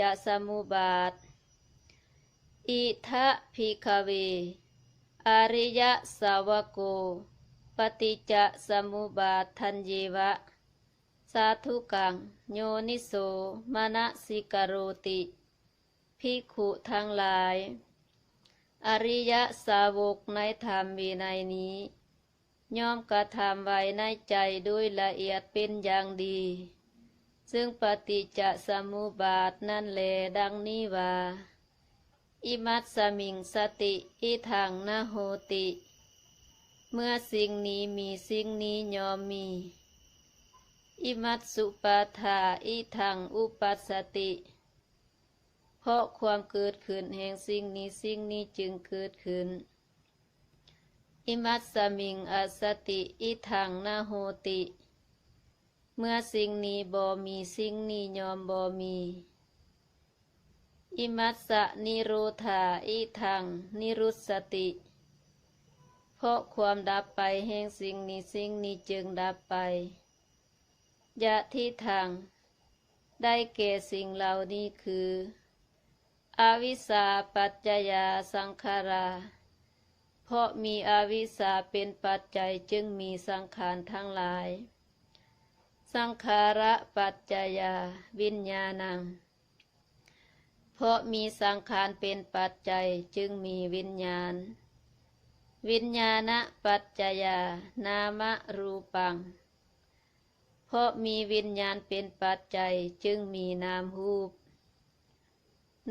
จะสมุบาท อิทะพิกเว อริยสาวโก ปฏิจจสมุบาททันเยวะ สาธุกัง โยนิโสมนสิกโรติภิกขุทั้งหลาย อริยสาวกในธรรมวินัยนี้ย่อมกระทำไว้ในใจด้วยละเอียดเป็นอย่างดี ซึ่งปฏิจจสมุปบาทนั่นแลดังนี้ว่า อิมัตสมิงสติอิทังนะโหติ เมื่อสิ่งนี้มีสิ่งนี้ยอมมี อิมัตสุปาทาอิทังอุปัสสติ เพราะความเกิดขึ้นแห่งสิ่งนี้สิ่งนี้จึงเกิดขึ้น อิมัตสมิงอสติอิทังนาโหติ เมื่อสิ่งนี้บ่มีสิ่งนี้ยอมบ่มี อิมัสสะนิโรธาอิทัง นิรุสติ เพราะความดับไปแห่งสิ่งนี้สิ่งนี้จึงดับไป ยะที่ทาง ได้แก่สิ่งเหล่านี้คือ อวิสาปัจจยาสังขารา เพราะมีอวิชชาเป็นปัจจัยจึงมีสังขารทั้งหลาย สังขาระปัจจยา วิญญาณัง เพราะมีสังขารเป็นปัจจัยจึงมีวิญญาณ วิญญาณปัจจยา นามรูปัง เพราะมีวิญญาณเป็นปัจจัยจึงมีนามรูป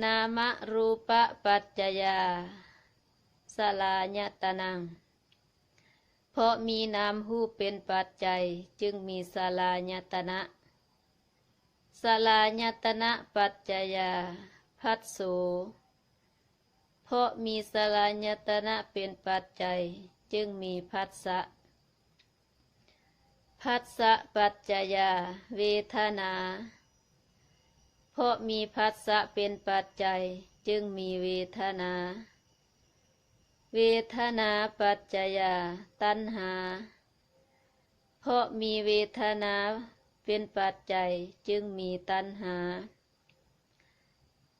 นามรูปปัจจยาสลายตนัง เพราะมีนามรูเป็นปัจจัยจึงมีสลายตนะสลายตนะปัจจยา พัสโสเพราะมีสลายตนะเป็นปัจจัยจึงมีพัสสะพัสสะปัจจยา เวทนา เพราะมีพัสสะเป็นปัจจัยจึงมีเวทนา เวทนาปัจจยาตัณหา เพราะมีเวทนาเป็นปัจจัยจึงมีตัณหา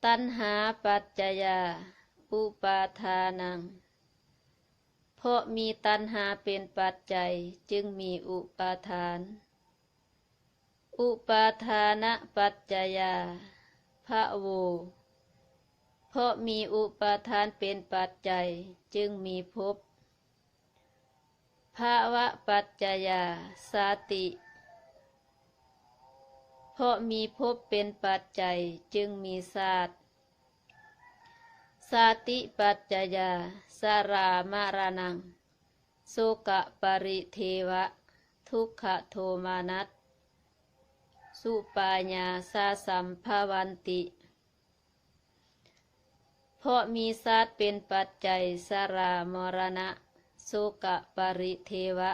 ตัณหาปัจจยาอุปาทานัง เพราะมีตัณหาเป็นปัจจัยจึงมีอุปาทาน อุปาทานะปัจจยาพระโว เพราะมีอุปาทานเป็นปัจจัยจึงมีภพภาวะปัจจยาสาติ เพราะมีภพเป็นปัจจัยจึงมีศาสตร์สาติปัจจยาสารามารนังโสกะปริเทวะ ทุกขโทมานัสสุปาญาสาสัมภวันติ เพราะมีศาสตร์เป็นปัจจัยสรามรณะโสกะปริเทวะ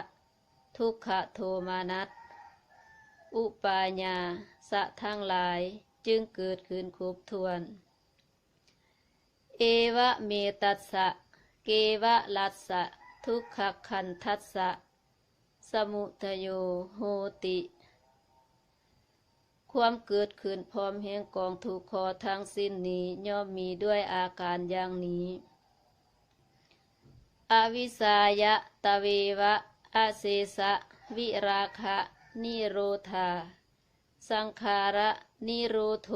ทุกขโทมานัสอุปาญาสะทั้งหลายจึงเกิดขึ้นครบถ้วน เอวะเมตัสสะ เกวะลัสสะ ทุกขคันทัสสะ สมุทโยโหติ ความเกิดขึ้นพร้อมแห่งกองทุกขอทั้งสิ้นนี้ย่อมมีด้วยอาการอย่างนี้ อวิสายะตะเววะอาเสสะ วิราคะ นิโรธา สังขาระนิโรโท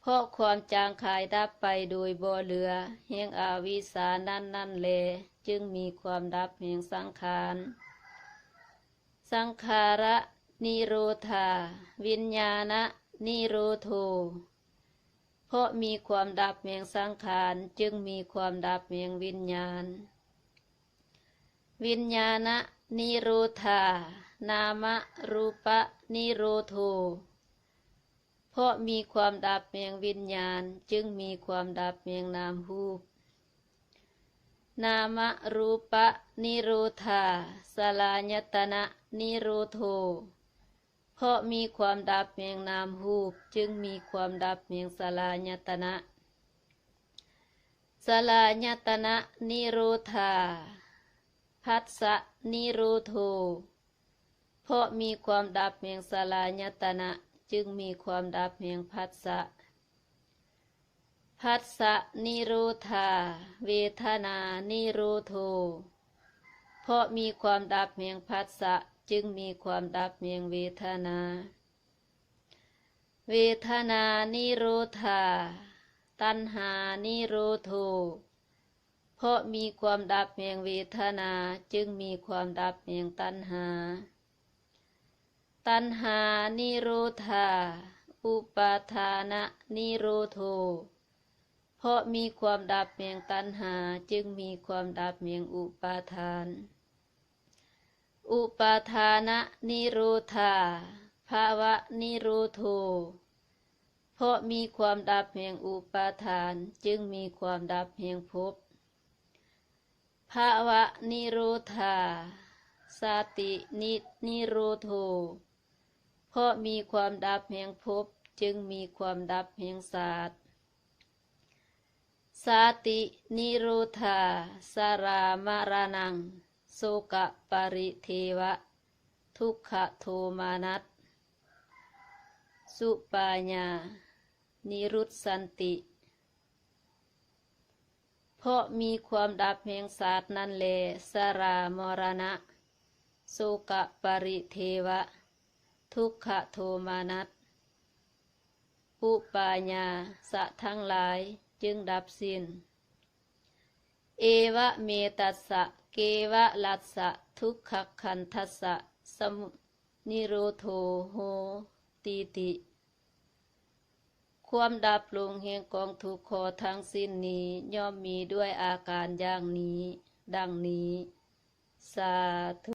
เพราะความจางคายดับไปโดยบ่เหลือแห่งอาวิสานั่นนั่นแล จึงมีความดับแห่งสังขาร สังขาระ นิโรธา วิญญาณะ นิโรโท เพราะมีความดับแห่งสังขารจึงมีความดับแห่งวิญญาณ วิญญาณะ นิโรธา นามะ รูปะ นิโรโท เพราะมีความดับแห่งวิญญาณจึงมีความดับแห่งนามรูปนามรูปะ นิโรธา สลายตนะ นิโรโท ราะมีความดับแห่งนามรูป จึงมีความดับแห่งสลายตนะสลายตนะนิโรธา พัสสะนิโรโทเพราะมีความดับแห่งสลายตนะ จึงมีความดับแห่งพัสสะพัสสะนิโรธา เวทนานิโรโทเพราะมีความดับแห่งพัสสะ จึงมีความดับแห่งเวทนา เวทนานิโรธา ตัณหานิโรโทเพราะมีความดับแห่งเวทนาจึงมีความดับแห่งตัณหา ตัณหานิโรธา อุปาทานะนิโรโทเพราะมีความดับแห่งตัณหาจึงมีความดับแห่งอุปาทาน อุปาทานะนิโรธาภาวะนิโรโท เพราะมีความดับแห่งอุปาทานจึงมีความดับแห่งภพภาวะนิโรธาสตินินิโรโท เพราะมีความดับแห่งภพจึงมีความดับแห่งศาสตร์สตินิโรธาสารามารนัง สกะปริเทวะ ทุกขโทมานัสสุปาญา นิรุตสันติ เพราะมีความดับแห่งศาสตร์นั่นแลสรามรณะโสกะปริเทวะ ทุกขโทมานัสอุปาญาสะทั้งหลายจึงดับสิน้น เอวะเมตัสสะ เกวะลัสสะทุกขคันทัสสะสมุนิโรโทโหตีติ ความดับลงแห่งกองทุกขอทั้งสิ้นนี้ย่อมมีด้วยอาการอย่างนี้ ดังนี้ สาธุ